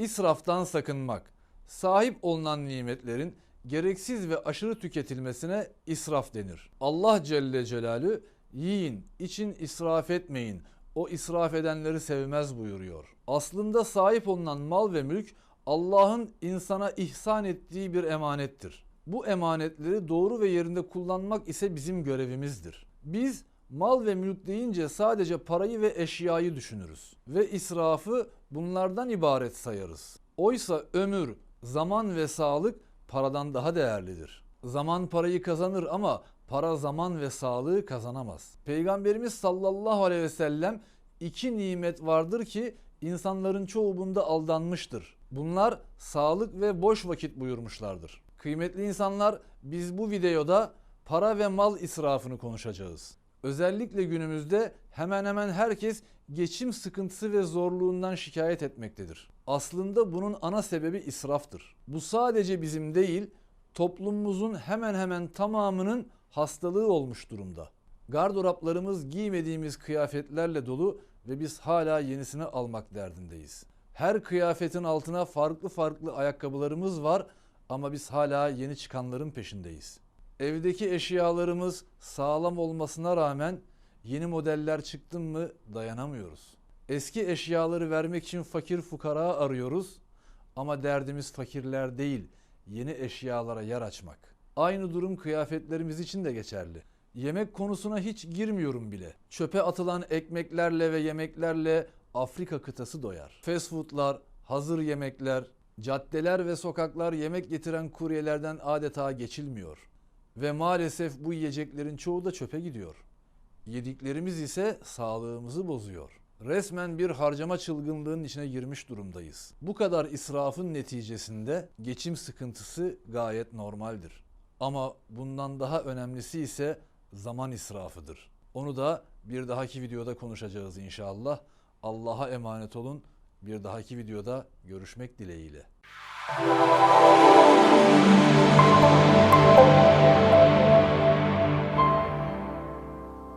İsraftan sakınmak. Sahip olunan nimetlerin gereksiz ve aşırı tüketilmesine israf denir. Allah Celle Celalü yiyin, için israf etmeyin. O israf edenleri sevmez buyuruyor. Aslında sahip olunan mal ve mülk Allah'ın insana ihsan ettiği bir emanettir. Bu emanetleri doğru ve yerinde kullanmak ise bizim görevimizdir. Biz mal ve mülk deyince sadece parayı ve eşyayı düşünürüz ve israfı bunlardan ibaret sayarız. Oysa ömür, zaman ve sağlık paradan daha değerlidir. Zaman parayı kazanır ama para zaman ve sağlığı kazanamaz. Peygamberimiz sallallahu aleyhi ve sellem iki nimet vardır ki insanların çoğu bunda aldanmıştır. Bunlar sağlık ve boş vakit buyurmuşlardır. Kıymetli insanlar biz bu videoda para ve mal israfını konuşacağız. Özellikle günümüzde hemen hemen herkes geçim sıkıntısı ve zorluğundan şikayet etmektedir. Aslında bunun ana sebebi israftır. Bu sadece bizim değil, toplumumuzun hemen hemen tamamının hastalığı olmuş durumda. Gardıraplarımız giymediğimiz kıyafetlerle dolu ve biz hala yenisini almak derdindeyiz. Her kıyafetin altına farklı farklı ayakkabılarımız var ama biz hala yeni çıkanların peşindeyiz. Evdeki eşyalarımız sağlam olmasına rağmen yeni modeller çıktı mı dayanamıyoruz. Eski eşyaları vermek için fakir fukara arıyoruz ama derdimiz fakirler değil, yeni eşyalara yer açmak. Aynı durum kıyafetlerimiz için de geçerli. Yemek konusuna hiç girmiyorum bile. Çöpe atılan ekmeklerle ve yemeklerle Afrika kıtası doyar. Fast foodlar, hazır yemekler, caddeler ve sokaklar yemek getiren kuryelerden adeta geçilmiyor. Ve maalesef bu yiyeceklerin çoğu da çöpe gidiyor. Yediklerimiz ise sağlığımızı bozuyor. Resmen bir harcama çılgınlığının içine girmiş durumdayız. Bu kadar israfın neticesinde geçim sıkıntısı gayet normaldir. Ama bundan daha önemlisi ise zaman israfıdır. Onu da bir dahaki videoda konuşacağız inşallah. Allah'a emanet olun. Bir dahaki videoda görüşmek dileğiyle.